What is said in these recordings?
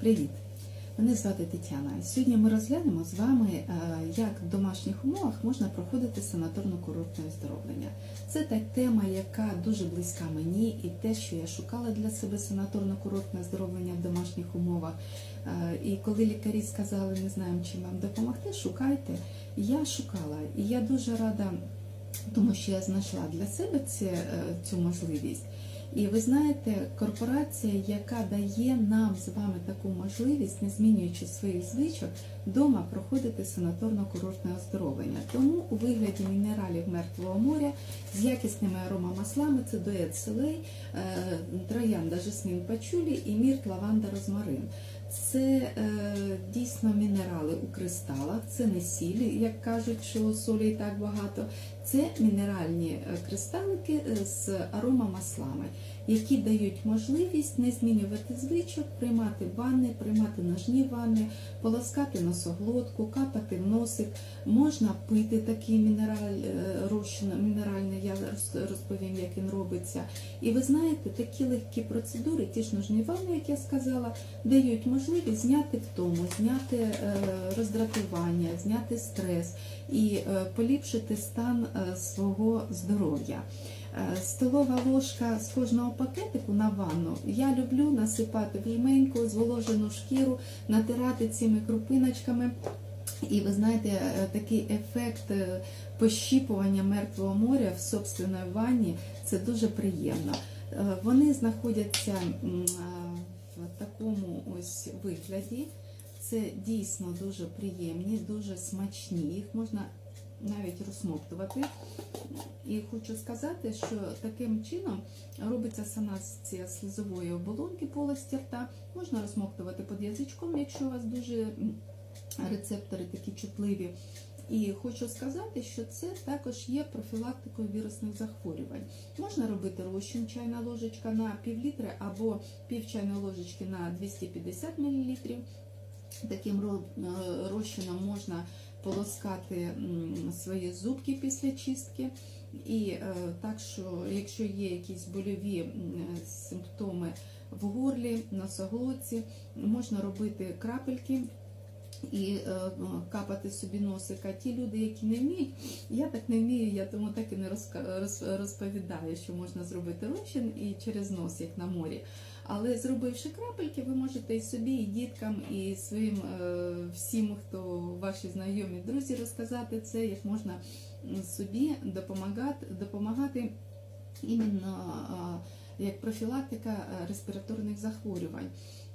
Привіт! Мене звати Тетяна. Сьогодні ми розглянемо з вами, е, як в домашніх умовах можна проходити санаторно-курортне оздоровлення. Це та тема, яка дуже близька мені, і те, що я шукала для себе санаторно-курортне оздоровлення в домашніх умовах. Е, І коли лікарі сказали, не знаємо, чим вам допомогти, шукайте. Я шукала, і я дуже рада, тому що я знайшла для себе е, цю можливість. І ви знаєте, корпорація, яка дає нам з вами таку можливість, не змінюючи своїх звичок, вдома проходити санаторно-курортне оздоровлення. Тому у вигляді мінералів мертвого моря з якісними аромамаслами це дует селей, е, троянда жасмін пачулі і мірт лаванда розмарин. Це е, дійсно мінерали у кристалах, це не сіль, як кажуть, що солі і так багато. Це мінеральні е, кристалики е, з аромамаслами, які дають можливість не змінювати звичок, приймати ванни, приймати ножні ванни, полоскати носоглотку, капати в носик. Можна пити такий мінераль, е, розчин мінеральний, я розповім, як він робиться. І ви знаєте, такі легкі процедури, ті ж ножні ванни, як я сказала, дають можливість зняти втому, зняти роздратування, зняти стрес і поліпшити стан свого здоров'я. Е, Столова ложка з кожного пакетику на ванну я люблю насипати в жменьку, зволожену шкіру, натирати цими крупиночками. І ви знаєте, е, такий ефект е, пощіпування мертвого моря в собственної ванні це дуже приємно. Е, Вони знаходяться в такому ось вигляді. Це дійсно дуже приємні, дуже смачні. Їх можна навіть розсмоктувати. І хочу сказати, що таким чином робиться санація слизової оболонки полості рта. Можна розсмоктувати під язичком, якщо у вас дуже рецептори такі чутливі. І хочу сказати, що це також є профілактикою вірусних захворювань. Можна робити розчин чайна ложечка на пів літри або пів чайної ложечки на 250 мл. Таким е, розчином можна полоскати свої зубки після чистки. І е, так що, якщо є якісь больові симптоми в горлі, носоглотці, можна робити крапельки і е, капати собі носика. Ті люди, які не вміють, я так не вмію, я тому так і не розповідаю, що можна зробити розчин і через нос, як на морі. Але зробивши крапельки, ви можете і собі, і діткам, і своїм е, всім, хто ваші знайомі, друзі, розказати це, як можна собі допомагати, допомагати іменно а, як профілактика е, респіраторних захворювань.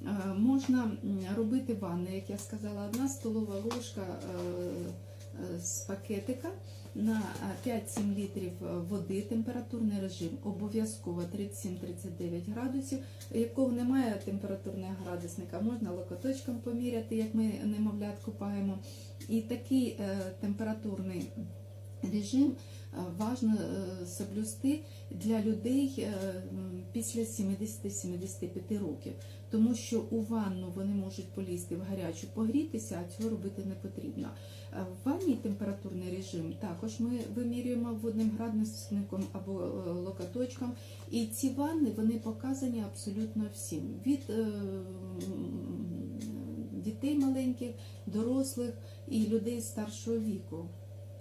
Е, Можна робити ванни, як я сказала, одна столова ложка е, з пакетика на е, 5-7 літрів води, температурний режим, обов'язково 37-39 градусів. Якого немає температурного градусника, можна локоточком поміряти, як ми немовлят купаємо. І такий температурний режим е, важно е, соблюсти для людей е, після 70-75 років, тому що у ванну вони можуть полізти в гарячу, погрітися, а цього робити не потрібно. В ванні температурний режим також ми вимірюємо водним градусником або локоточком. І ці ванни вони показані абсолютно всім. Від дітей маленьких, дорослих і людей старшого віку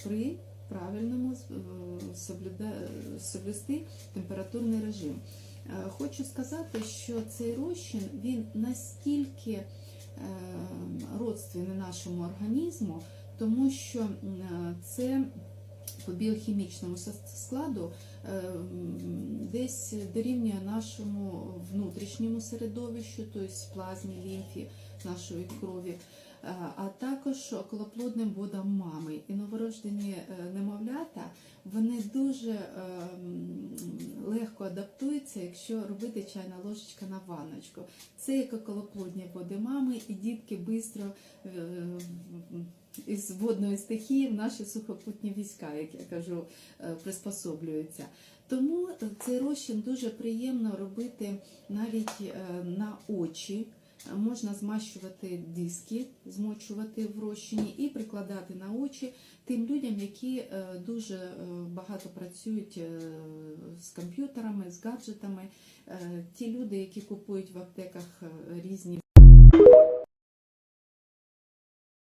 при правильному е, соблюсти температурний режим. Е, Хочу сказати, що цей розчин він настільки е, родственний нашому організму, тому що це по біохімічному складу е, десь дорівнює нашому внутрішньому середовищу, тобто плазмі, лімфі нашої крові, е, а також околоплодним водам мами. І новорождені е, немовлята вони дуже легко адаптуються, якщо робити чайна ложечка на ванночку. Це як околоплодні води мами, і дітки швидко із водної стихії в наші сухопутні війська, як я кажу, е, приспособлюються. Тому е, цей розчин дуже приємно робити навіть е, на очі. Можна змащувати диски, змочувати в розчині і прикладати на очі тим людям, які дуже багато працюють з комп'ютерами, з гаджетами. Ті люди, які купують в аптеках різні